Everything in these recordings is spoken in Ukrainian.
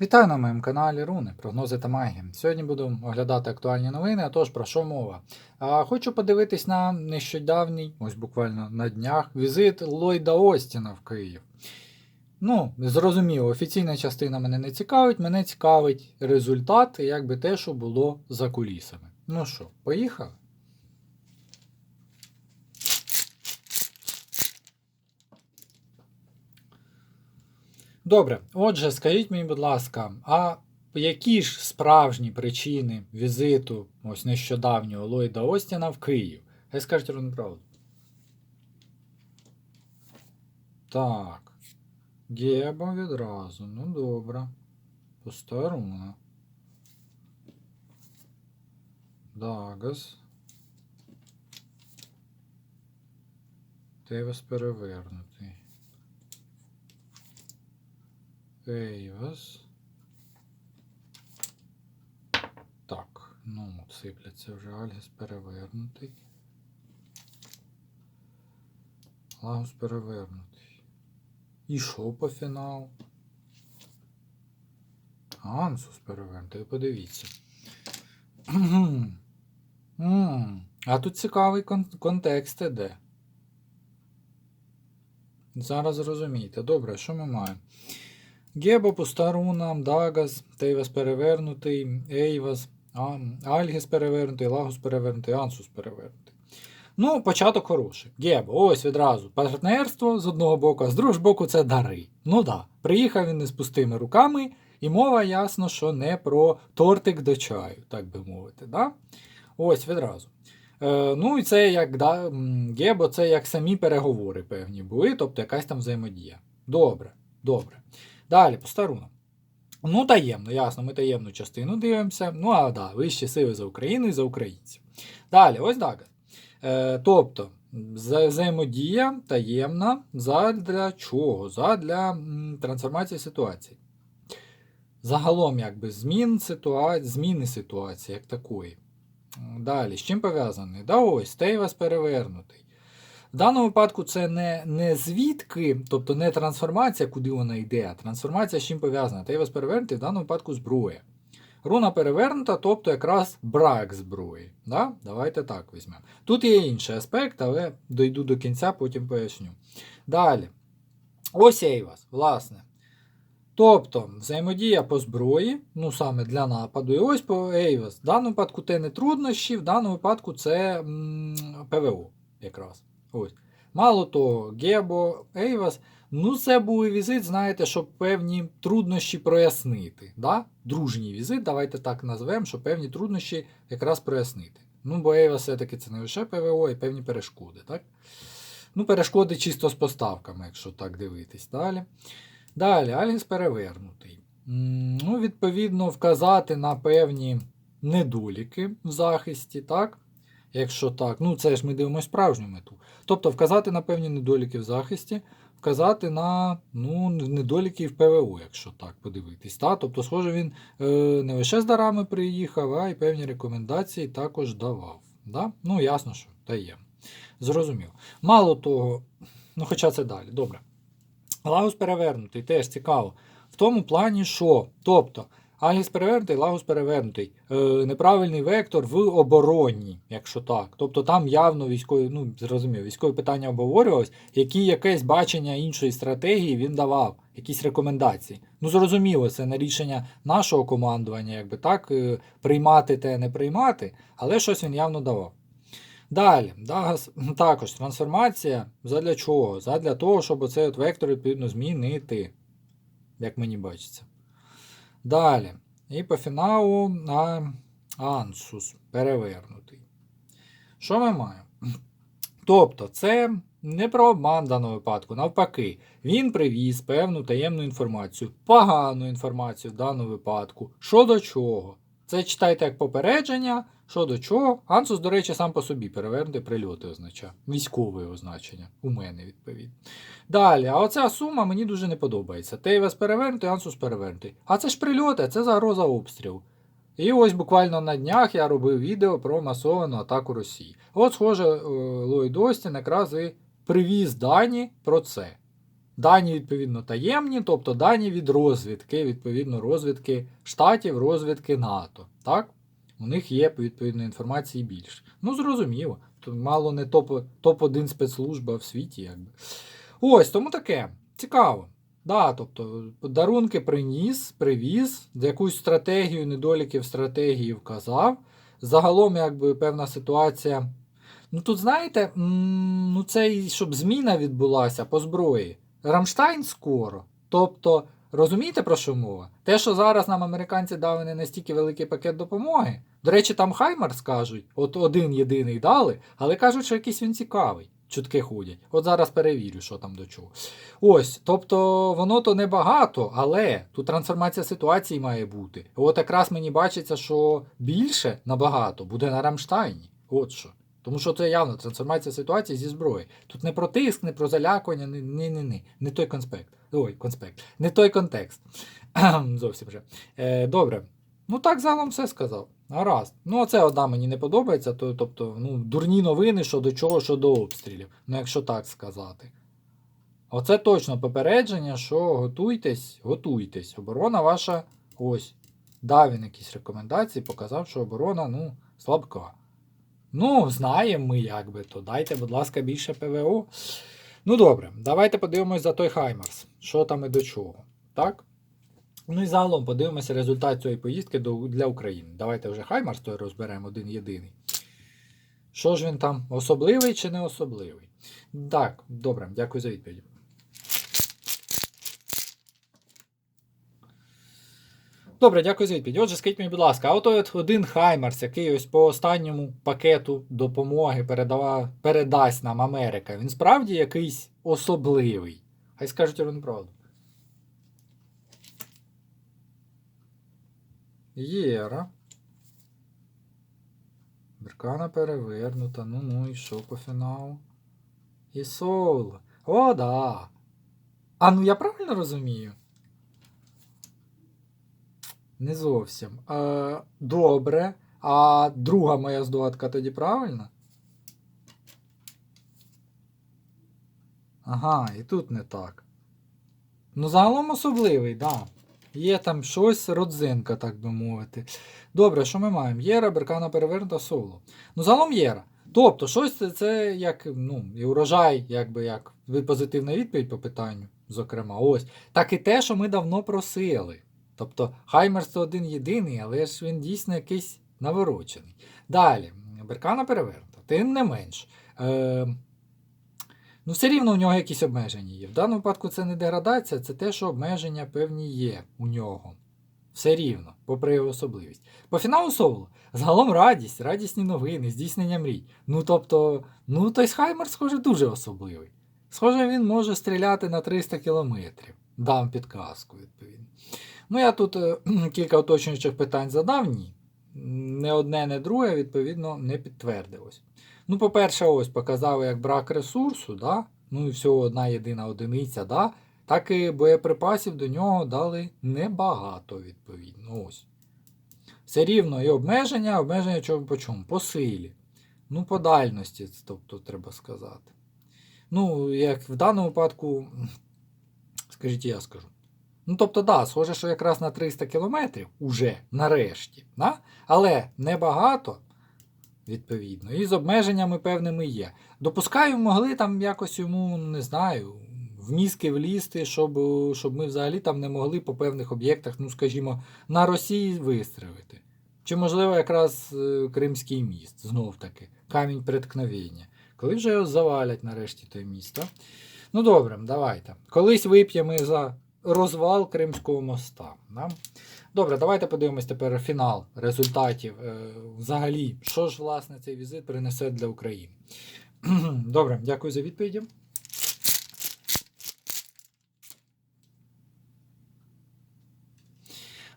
Вітаю на моєму каналі Руни, прогнози та магія. Сьогодні буду оглядати актуальні новини, а тож про що мова. А, хочу подивитись на нещодавній, ось буквально на днях, візит Ллойда Остіна в Київ. Ну, зрозуміло, офіційна частина мене не цікавить, мене цікавить результат, якби те, що було за кулісами. Ну що, поїхали? Добре, отже, скажіть мені, будь ласка, а які ж справжні причини візиту ось нещодавнього Ллойда Остіна в Київ? Хай скажуть ровно правду. Так. Геба відразу. Ну добре. Постаруна. Дагас. Тевес перевернутий. Ейвас. Так, ну, сипляться вже Альгіс перевернутий. Лагус перевернутий. І що по фіналу? Ансус перевернутий, подивіться. А тут цікавий кон- контекст іде. Зараз зрозумієте. Добре, що ми маємо? Гебо, Пустаруна, Дагас, Тейвас перевернутий, Ейвас, Альгіс перевернутий, Лагус перевернутий, Ансус перевернутий. Ну, початок хороший. Гебо, ось відразу. Партнерство з одного боку, а з другого боку це дари. Ну да, приїхав він не з пустими руками, і мова ясно, що не про тортик до чаю, так би мовити. Да? Ось відразу. Е, ну і це як да, Гебо, це як самі переговори певні були, тобто якась там взаємодія. Добре, добре. Далі, по старунам. Ну, таємно, ясно, ми таємну частину дивимося. Ну, а да, вищі сили за Україну і за українців. Далі, ось так. Е, тобто, взаємодія таємна задля чого? Задля м, трансформації ситуації. Загалом, якби змін ситуа... зміни ситуації як такої. Далі, з чим пов'язаний? Да ось, Тейвас перевернутий. В даному випадку це не, не звідки, тобто не трансформація, куди вона йде, а трансформація з чим пов'язана. Тейвас перевернутий, в даному випадку зброя. Руна перевернута, тобто якраз брак зброї. Да? Давайте так візьмемо. Тут є інший аспект, але дойду до кінця, потім поясню. Далі. Ось Ейвас, власне. Тобто взаємодія по зброї, ну саме для нападу, і ось по Ейвас. В даному випадку це не труднощі, в даному випадку це м, ПВО якраз. Ось. Мало того, Гебо, Ейвас, ну це був візит, знаєте, щоб певні труднощі прояснити. Да? Дружній візит, давайте так назвемо, щоб певні труднощі якраз прояснити. Ну, бо Ейвас все-таки це не лише ПВО і певні перешкоди. Так? Ну, перешкоди чисто з поставками, якщо так дивитись. Далі. Далі, Альгіс перевернутий. Ну, відповідно, вказати на певні недоліки в захисті, так? Якщо так, ну це ж ми дивимося справжню мету. Тобто вказати на певні недоліки в захисті, вказати на ну, недоліки в ПВО, якщо так подивитись. Та? Тобто, схоже, він е, не лише з дарами приїхав, а й певні рекомендації також давав. Да? Ну, ясно, що таємно. Зрозумів. Мало того, ну хоча це далі, добре. Лагус перевернутий, теж цікаво. В тому плані, що, тобто, Альгіс перевернутий, Лагус перевернутий. Е, неправильний вектор в обороні, якщо так. Тобто там явно військові, ну зрозумів, військові питання обговорювалось, які якесь бачення іншої стратегії він давав, якісь рекомендації. Ну, зрозуміло, це не рішення нашого командування, якби так, е, приймати те, не приймати, але щось він явно давав. Далі, Дагас також трансформація. Задля чого? Задля того, щоб оцей от вектор відповідно змінити, як мені бачиться. Далі. І по фіналу на Ансус перевернутий. Що ми маємо? Тобто, це не про обман в даному випадку. Навпаки, він привіз певну таємну інформацію, погану інформацію в даному випадку. Що до чого? Це читайте як попередження. Що до чого? Ансус, до речі, сам по собі перевернути прильоти означає. Військове означення. У мене, відповідно. Далі, а оця сума мені дуже не подобається. Тейвес перевернутий, Ансус перевернутий. А це ж прильоти, це загроза обстрілу. І ось буквально на днях я робив відео про масовану атаку Росії. От, схоже, е, Ллойд Остін якраз і привіз дані про це. Дані, відповідно, таємні, тобто дані від розвідки, відповідно, розвідки штатів, розвідки НАТО. Так? У них є відповідно інформації більше. Ну, зрозуміло. Тут мало не топ, топ-1 спецслужба в світі, якби. Ось, тому таке. Цікаво. Да, тобто подарунки приніс, привіз, якусь стратегію, недоліків стратегії вказав. Загалом, якби певна ситуація. Ну тут, знаєте, ну це щоб зміна відбулася по зброї. Рамштайн скоро. Тобто, розумієте про що мова? Те, що зараз нам американці дали не настільки великий пакет допомоги. До речі, там Хаймарс кажуть, от один єдиний дали, але кажуть, що якийсь він цікавий. Чутки ходять. От зараз перевірю, що там до чого. Ось, тобто воно то небагато, але тут трансформація ситуації має бути. От якраз мені бачиться, що більше набагато буде на Рамштайні. От що. Тому що це явно трансформація ситуації зі зброї. Тут не про тиск, не про залякування, ні, ні, ні, ні. Не той конспект. Ой, конспект. Не той контекст. Зовсім вже. Е, добре. Ну так загалом все сказав. Гаразд. Ну, оце одна мені не подобається, то, тобто, ну, дурні новини щодо чого, щодо обстрілів. Ну, якщо так сказати. Оце точно попередження, що готуйтесь, готуйтесь. Оборона ваша ось. Дав він якісь рекомендації, показав, що оборона, ну, слабка. Ну, знаємо ми якби, то дайте, будь ласка, більше ПВО. Ну добре, давайте подивимось за той Хаймарс. Що там і до чого. Так? Ну і загалом подивимося результат цієї поїздки для України. Давайте вже Хаймарс той розберемо один єдиний. Що ж він там, особливий чи не особливий? Так, добре, дякую за відповідь. Добре, дякую за відповідь. Отже, скажіть мені, будь ласка, а от один Хаймарс, який ось по останньому пакету допомоги передава, передасть нам Америка, він справді якийсь особливий. Хай скажуть один правду. Єра. Беркана перевернута. Ну ну і що по фіналу? І соло. О, да. А ну я правильно розумію? Не зовсім. Е, добре. А друга моя здогадка тоді правильна? Ага, і тут не так. Ну, загалом особливий, так. Да. Є там щось, родзинка, так би мовити. Добре, що ми маємо? Єра, беркана перевернута соло. Ну, загалом єра. Тобто, щось це, це як, ну, і урожай, якби як позитивна відповідь по питанню, зокрема, ось. Так і те, що ми давно просили. Тобто Хаймерс це один єдиний, але ж він дійсно якийсь наворочений. Далі, беркана перевернута, тим не менш. Е, Ну, все рівно у нього якісь обмеження є. В даному випадку це не деградація, це те, що обмеження певні є у нього. Все рівно, попри його особливість. По фіналу соло, загалом радість, радісні новини, здійснення мрій. Ну тобто, ну той Хаймер, схоже, дуже особливий. Схоже, він може стріляти на 300 кілометрів. Дам підказку, відповідно. Ну, я тут е, кілька уточнюючих питань задав, ні. Не одне, не друге, відповідно, не підтвердилось. Ну, по-перше, ось показав як брак ресурсу, да? ну і всього одна єдина одиниця, да? так і боєприпасів до нього дали небагато, відповідно. ось. Все рівно і обмеження, обмеження чому по чому? По силі. Ну, по дальності, тобто, треба сказати. Ну, як в даному випадку, скажіть, я скажу. Ну, тобто, да, схоже, що якраз на 300 кілометрів уже нарешті. Да? Але небагато, відповідно. І з обмеженнями певними є. Допускаю, могли там якось йому, не знаю, в мізки влізти, щоб щоб ми взагалі там не могли по певних об'єктах, ну, скажімо, на Росії вистрелити. Чи, можливо, якраз е, Кримський міст, знов таки, камінь преткновення. Коли вже завалять нарешті той місто. Ну добре, давайте. Колись вип'ємо за розвал Кримського моста. Да? Добре, давайте подивимось тепер фінал результатів. Е, взагалі, що ж, власне, цей візит принесе для України. Добре, дякую за відповіді.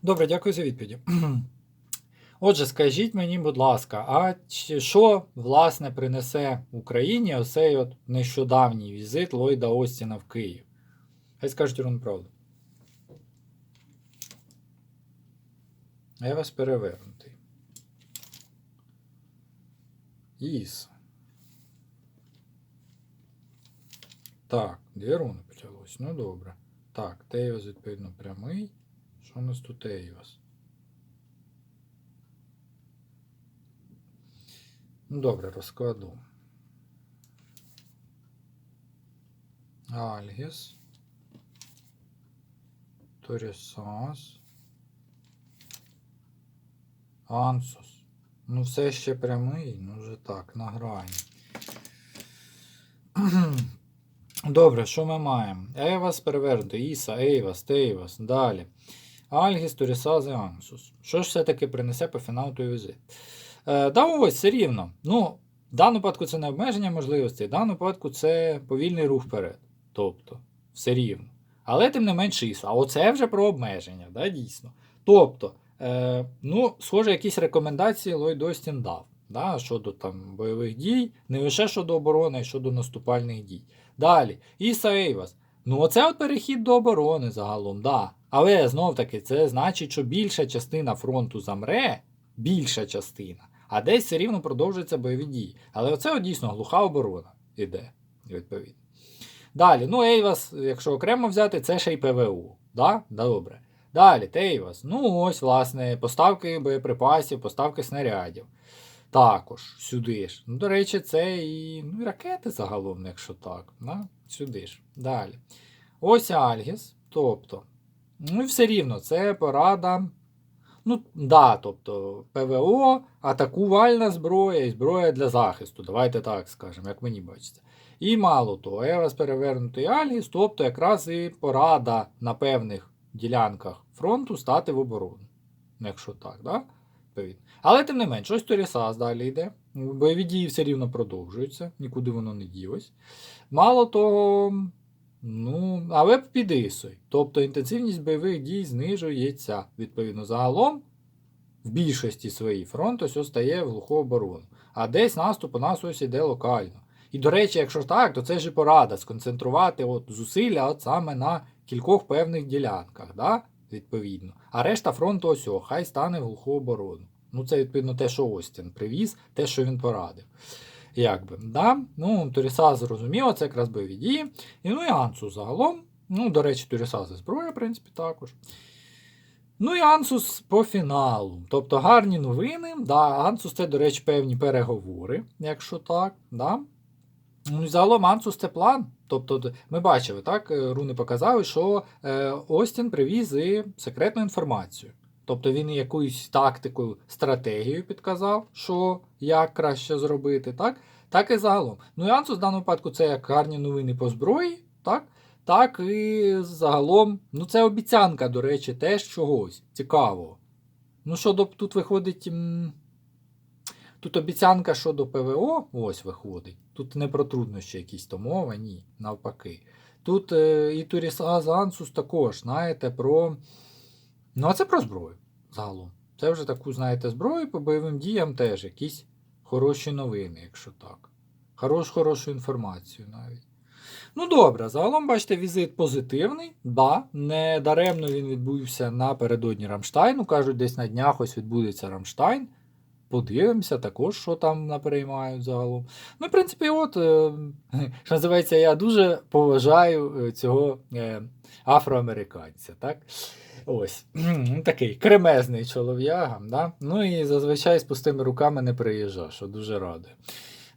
Добре, дякую за відповіді. Отже, скажіть мені, будь ласка, а що, власне, принесе Україні оцей от нещодавній візит Ллойда Остіна в Київ? Хай скажуть рівну правду. Я вас перевернутий. Іс. Так, дві руни почалось. Ну добре. Так, Тейвас, відповідно, прямий. Що у нас тут Тейвас? Ну, добре, розкладу. Альгіс. Торісас. Ансус. Ну, все ще прямий, ну вже так, на грані. Добре, що ми маємо? Евас перевернуто, Іса, Ейвас, Тейвас, далі. Альгіс, Торісаз і Ансус. Що ж все-таки принесе по фіналу той візит? Е, да ось, все рівно. Ну, в даному випадку це не обмеження можливостей, в даному випадку це повільний рух вперед. Тобто, все рівно. Але тим не менш Іса. А оце вже про обмеження, да, дійсно. Тобто, е, ну, схоже, якісь рекомендації Ллойд Остін дав. Да, щодо там бойових дій, не лише щодо оборони, а й щодо наступальних дій. Далі, Іса Ейвас. Ну, оце от перехід до оборони загалом, да. Але знов таки, це значить, що більша частина фронту замре, більша частина, а десь все рівно продовжуються бойові дії. Але оце от дійсно глуха оборона іде, відповідно. Далі, ну, Ейвас, якщо окремо взяти, це ще й ПВУ. Да? Добре. Далі, Тейвас. Ну, ось, власне, поставки боєприпасів, поставки снарядів. Також сюди ж. Ну, до речі, це і, ну, ракети загалом, якщо так. Да? Сюди ж. Далі. Ось Альгіс. Тобто, ну і все рівно, це порада. Ну, да, тобто ПВО, атакувальна зброя і зброя для захисту. Давайте так скажемо, як мені бачиться. І мало того, Евас перевернутий Альгіс, тобто якраз і порада на певних ділянках фронту стати в оборону. Ну, Якщо так, да? Але тим не менш, ось Торісас далі йде. Бойові дії все рівно продовжуються, нікуди воно не ділось. Мало того, ну, але під Ісою. Тобто інтенсивність бойових дій знижується. Відповідно, загалом в більшості своїй фронт ось стає в глуху оборону. А десь наступ у нас ось іде локально. І, до речі, якщо так, то це ж і порада сконцентрувати от зусилля от саме на кількох певних ділянках, да? відповідно. А решта фронту ось, о, хай стане в глуху оборону. Ну, це відповідно те, що Остін привіз, те, що він порадив. Якби, да? Ну, Торіса зрозуміло, це якраз бойові дії. І ну і Ансус загалом. Ну, до речі, Торіса це зброя, в принципі, також. Ну і Ансус по фіналу. Тобто гарні новини. Да, Ансус це, до речі, певні переговори, якщо так. Да? Ну і загалом Ансус це план. Тобто, ми бачили, так, е, руни показали, що е, Остін привіз і секретну інформацію. Тобто він і якоюсь тактикою, стратегією підказав, що як краще зробити, так? Так і загалом. Ну і в даному випадку це як гарні новини по зброї, так? Так і загалом, ну це обіцянка, до речі, теж чогось цікавого. Ну, щодо тут виходить. Тут обіцянка щодо ПВО, ось виходить. Тут не про труднощі якісь то мова, ні, навпаки. Тут е, і Турісаз Ансус також, знаєте, про. Ну, а це про зброю загалом. Це вже таку, знаєте, зброю по бойовим діям теж якісь хороші новини, якщо так. Хорош, хорошу інформацію навіть. Ну добре, загалом, бачите, візит позитивний. Да, не даремно він відбувся напередодні Рамштайну. Кажуть, десь на днях ось відбудеться Рамштайн. Подивимося також, що там напереймають загалом. Ну, в принципі, от, е, що називається, я дуже поважаю е, цього е, афроамериканця. так? Ось, Ну, такий кремезний чолов'яга. Да? Ну і зазвичай з пустими руками не приїжджав, що дуже радий.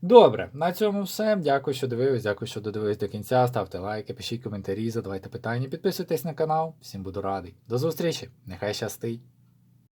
Добре, на цьому все. Дякую, що дивились, дякую, що додивились до кінця. Ставте лайки, пишіть коментарі, задавайте питання, підписуйтесь на канал. Всім буду радий. До зустрічі! Нехай щастить!